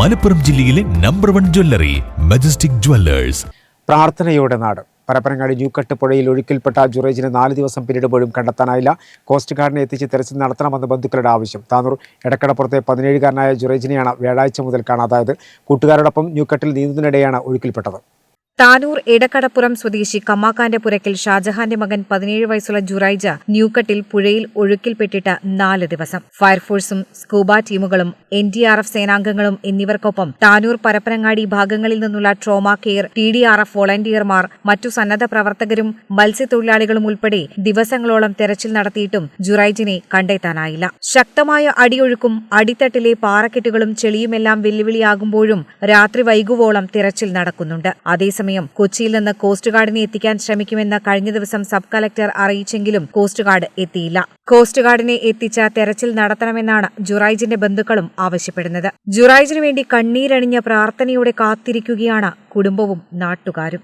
മലപ്പുറം ജില്ലയിലെ number one jewellery Majestic Jewellers പ്രാർത്ഥനയുടെ നാട്. പരപ്പനങ്ങാടി ന്യൂക്കട്ട് പുഴയിൽ ഒഴുക്കിൽപ്പെട്ട ജുറേജിനെ നാല് ദിവസം പിന്നിടുമ്പോഴും കണ്ടെത്താനായില്ല. കോസ്റ്റ് ഗാർഡിനെ എത്തിച്ച് തെരച്ചിൽ നടത്തണമെന്ന് ബന്ധുക്കളുടെ ആവശ്യം. താനൂർ എടക്കടപ്പുറത്തെ പതിനേഴുകാരനായ ജുറേജിനെയാണ് വ്യാഴാഴ്ച മുതൽ കാണാതായത്. കൂട്ടുകാരോടൊപ്പം ന്യൂക്കട്ടിൽ നീന്തുന്നതിനിടെയാണ് ഒഴുക്കിൽപ്പെട്ടത്. താനൂർ എടക്കടപ്പുറം സ്വദേശി കമ്മാക്കാന്റെ പുരക്കിൽ ഷാജഹാന്റെ മകൻ പതിനേഴ് വയസ്സുള്ള ജുറൈജ ന്യൂക്കട്ടിൽ പുഴയിൽ ഒഴുക്കിൽപ്പെട്ടിട്ട് നാല് ദിവസം. ഫയർഫോഴ്സും സ്കൂബ ടീമുകളും എൻ ഡി ആർ എഫ് സേനാംഗങ്ങളും എന്നിവർക്കൊപ്പം താനൂർ പരപ്പനങ്ങാടി ഭാഗങ്ങളിൽ നിന്നുള്ള trauma care T D R F വോളണ്ടിയർമാർ മറ്റു സന്നദ്ധ പ്രവർത്തകരും മത്സ്യത്തൊഴിലാളികളും ഉൾപ്പെടെ ദിവസങ്ങളോളം തെരച്ചിൽ നടത്തിയിട്ടും ജുറൈജിനെ കണ്ടെത്താനായില്ല. ശക്തമായ അടിയൊഴുക്കും അടിത്തട്ടിലെ പാറക്കെട്ടുകളും ചെളിയുമെല്ലാം വെല്ലുവിളിയാകുമ്പോഴും രാത്രി വൈകുവോളം തിരച്ചിൽ നടക്കുന്നുണ്ട്. അതേസമയം കൊച്ചിയിൽ നിന്ന് കോസ്റ്റ് ഗാർഡിനെ എത്തിക്കാൻ ശ്രമിക്കുമെന്ന് കഴിഞ്ഞ ദിവസം സബ് കളക്ടർ അറിയിച്ചെങ്കിലും കോസ്റ്റ് ഗാർഡ് എത്തിയില്ല. കോസ്റ്റ് ഗാർഡിനെ എത്തിച്ച തെരച്ചിൽ നടത്തണമെന്നാണ് ജുറൈജിന്റെ ബന്ധുക്കളും ആവശ്യപ്പെടുന്നത്. ജുറൈജിനു വേണ്ടി കണ്ണീരണിഞ്ഞ പ്രാർത്ഥനയോടെ കാത്തിരിക്കുകയാണ് കുടുംബവും നാട്ടുകാരും.